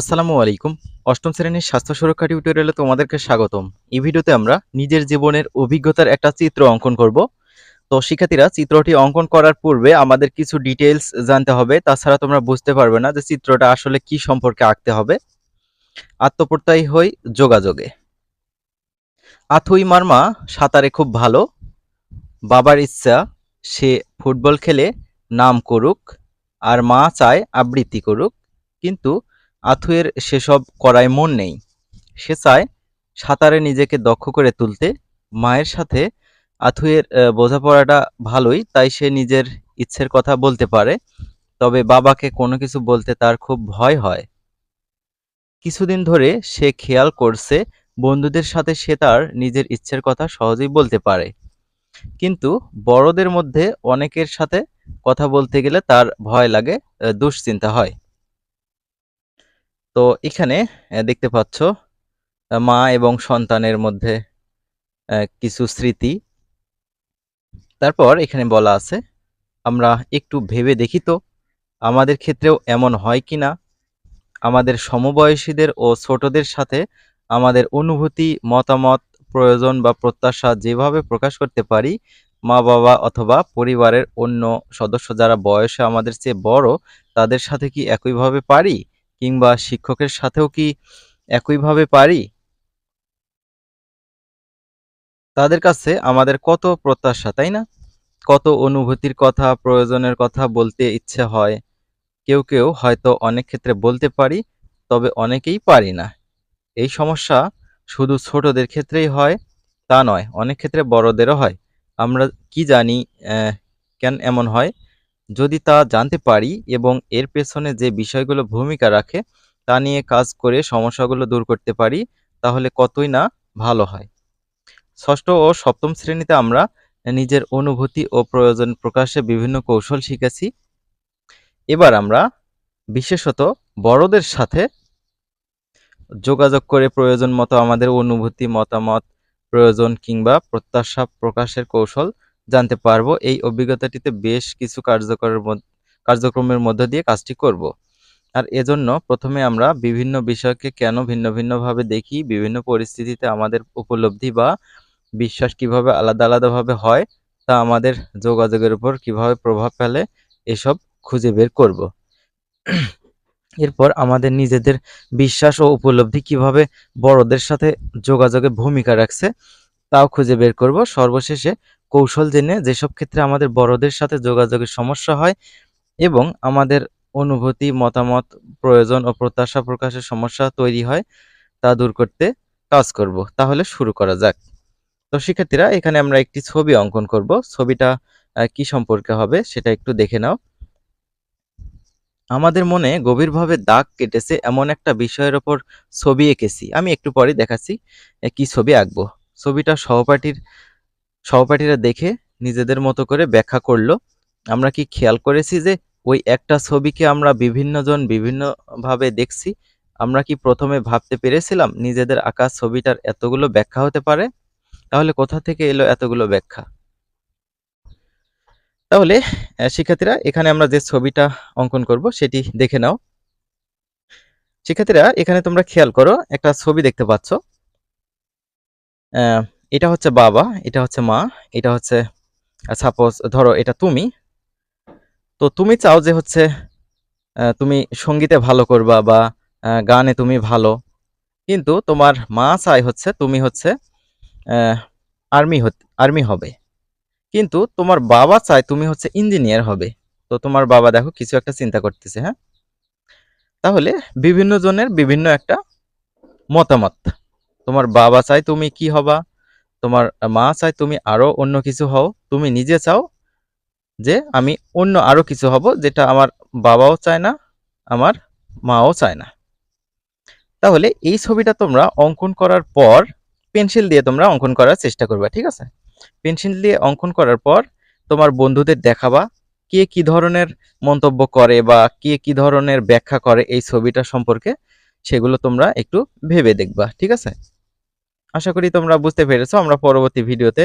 আসসালামু আলাইকুম। অষ্টম শ্রেণির স্বাস্থ্য সুরক্ষা টিউটোরিয়ালে তোমাদেরকে স্বাগতম। এই ভিডিওতে আমরা নিজের জীবনের অভিজ্ঞতার একটা চিত্র অঙ্কন করব। তো শিক্ষার্থীরা, চিত্রটি অঙ্কন করার পূর্বে আমাদের কিছু ডিটেলস জানতে হবে। তাছাড়া তোমরা বুঝতে পারবে না যে চিত্রটা আসলে কি সম্পর্কে আঁকতে হবে। আত্মপ্রত্যয়ী হই যোগাযোগে। আথুই মার্মা সাঁতারে খুব ভালো। বাবার ইচ্ছা, সে ফুটবল খেলে নাম করুক। আর মা চায় আবৃত্তি করুক। কিন্তু আথুয়ের সেসব করায় মন নেই। সে চায় সাঁতারে নিজেকে দক্ষ করে তুলতে। মায়ের সাথে আথুয়ের বোঝাপড়াটা ভালোই, তাই সে নিজের ইচ্ছের কথা বলতে পারে। তবে বাবাকে কোনো কিছু বলতে তার খুব ভয় হয়। কিছুদিন ধরে সে খেয়াল করছে, বন্ধুদের সাথে সে তার নিজের ইচ্ছের কথা সহজেই বলতে পারে। কিন্তু বড়দের মধ্যে অনেকের সাথে কথা বলতে গেলে তার ভয় লাগে দুশ্চিন্তা হয়। তো এখানে দেখতে পাচ্ছ মা এবং সন্তানের মধ্যে কিছু স্মৃতি। তারপর এখানে বলা আছে, আমরা একটু ভেবে দেখি তো, আমাদের ক্ষেত্রেও এমন হয় কি না? আমাদের সমবয়সীদের ও ছোটদের সাথে আমাদের অনুভূতি, মতামত, প্রয়োজন বা প্রত্যাশা যেভাবে প্রকাশ করতে পারি, মা বাবা অথবা পরিবারের অন্য সদস্য যারা বয়সে আমাদের চেয়ে বড়, তাদের সাথে কি একইভাবে পারি? কিংবা শিক্ষকের সাথেও কি একইভাবে পারি? তাদের কাছে আমাদের কত প্রত্যাশা, তাই না? কত অনুভূতির কথা, প্রয়োজনের কথা বলতে ইচ্ছে হয়। কেউ কেউ হয়তো অনেক ক্ষেত্রে বলতে পারি, তবে অনেকেই পারি না। এই সমস্যা শুধু ছোটদের ক্ষেত্রেই হয়, তা নয়, অনেক ক্ষেত্রে বড়দেরও হয়। আমরা কি জানি কেন এমন হয়? যদি তা জানতে পারি এবং এর পেছনে যে বিষয়গুলো ভূমিকা রাখে, তা নিয়ে কাজ করে সমস্যাগুলো দূর করতে পারি, তাহলে কতই না ভালো হয়। ষষ্ঠ ও সপ্তম শ্রেণীতে আমরা নিজের অনুভূতি ও প্রয়োজন প্রকাশে বিভিন্ন কৌশল শিখেছি। এবার আমরা বিশেষত বড়দের সাথে যোগাযোগ করে প্রয়োজন মতো আমাদের অনুভূতি, মতামত, প্রয়োজন কিংবা প্রত্যাশা প্রকাশের কৌশল জানতে পারব। এই অভিজ্ঞতাটিতে বেশ কিছু কার্যকরের কার্যক্রমের মধ্য দিয়ে কাজটি করব। আর এজন্য প্রথমে আমরা বিভিন্ন বিষয়কে কেন ভিন্ন ভিন্নভাবে দেখি, বিভিন্ন পরিস্থিতিতে আমাদের উপলব্ধি বা বিশ্বাস কীভাবে আলাদা আলাদাভাবে হয়, তা আমাদের যোগাযোগের উপর কীভাবে প্রভাব ফেলে, এসব খুঁজে বের করব। এরপর আমাদের নিজেদের বিশ্বাস ও উপলব্ধি কীভাবে বড়দের সাথে যোগাযোগে ভূমিকা রাখছে, তাও খুঁজে বের করব। সর্বশেষে কৌশল জেনে যেসব ক্ষেত্রে আমাদের বড়দের সাথে যোগাযোগের সমস্যা হয় এবং আমাদের অনুভূতি, মতামত, প্রয়োজন ও প্রত্যাশা প্রকাশের সমস্যা তৈরি হয়, তা দূর করতে কাজ করব। তাহলে শুরু করা যাক। তো শিক্ষার্থীরা, এখানে আমরা একটি ছবি অঙ্কন করব। ছবিটা কি সম্পর্কে হবে সেটা একটু দেখে নাও। আমাদের মনে গভীরভাবে দাগ কেটেছে এমন একটা বিষয়ের ওপর ছবি এঁকেছি। আমি একটু পরে দেখাচ্ছি কি ছবি আঁকবো। ছবিটা সহপাঠীর সহপাঠীরা দেখে নিজেদের মতো করে ব্যাখ্যা করল। আমরা কি খেয়াল করেছি যে ওই একটা ছবিকে আমরা বিভিন্নজন বিভিন্নভাবে দেখছি? আমরা কি প্রথমে ভাবতে পেরেছিলাম নিজেদের আঁকা ছবিটার এতগুলো ব্যাখ্যা হতে পারে? তাহলে কোথা থেকে এলো এতগুলো ব্যাখ্যা? তাহলে শিক্ষার্থীরা, এখানে আমরা যে ছবিটা অঙ্কন করব সেটি দেখে নাও। শিক্ষার্থীরা, এখানে তোমরা খেয়াল করো, একটা ছবি দেখতে পাচ্ছ। এটা হচ্ছে বাবা, এটা হচ্ছে মা, এটা হচ্ছে সাপোজ ধরো এটা তুমি। তো তুমি চাও যে হচ্ছে তুমি সঙ্গীতে ভালো করবা বা গানে তুমি ভালো। কিন্তু তোমার মা চাই হচ্ছে তুমি হচ্ছে আর্মি আর্মি হবে। কিন্তু তোমার বাবা চায় তুমি হচ্ছে ইঞ্জিনিয়ার হবে। তো তোমার বাবা দেখো কিছু একটা চিন্তা করতেছে হ্যাঁ? তাহলে বিভিন্ন জনের বিভিন্ন একটা মতামত। তোমার বাবা চায় তুমি কি হবা? তোমার মা চায় তুমি আরও অন্য কিছু হও, তুমি নিজে চাও যে আমি অন্য আরও কিছু হব যেটা আমার বাবাও চায় না, আমার মাও চায় না। তাহলে এই ছবিটা তোমরা অঙ্কন করার পর পেন্সিল দিয়ে তোমরা অঙ্কন করার চেষ্টা করবে, ঠিক আছে? পেন্সিল দিয়ে অঙ্কন করার পর তোমার বন্ধুদের দেখাবা কে কি ধরনের মন্তব্য করে বা কে কি ধরনের ব্যাখ্যা করে এই ছবিটা সম্পর্কে, সেগুলো তোমরা একটু ভেবে দেখবা, ঠিক আছে? আশা করি তোমরা বুঝতে পেরেছ, আমরা পরবর্তী ভিডিওতে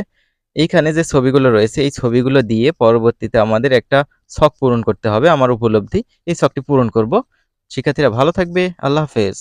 এইখানে যে ছবিগুলো রয়েছে, এই ছবিগুলো দিয়ে পরবর্তীতে আমাদের একটা শখ পূরণ করতে হবে, আমার উপলব্ধি। এই শখটি পূরণ করব। শিক্ষার্থীরা ভালো থাকবে, আল্লাহ হাফেজ।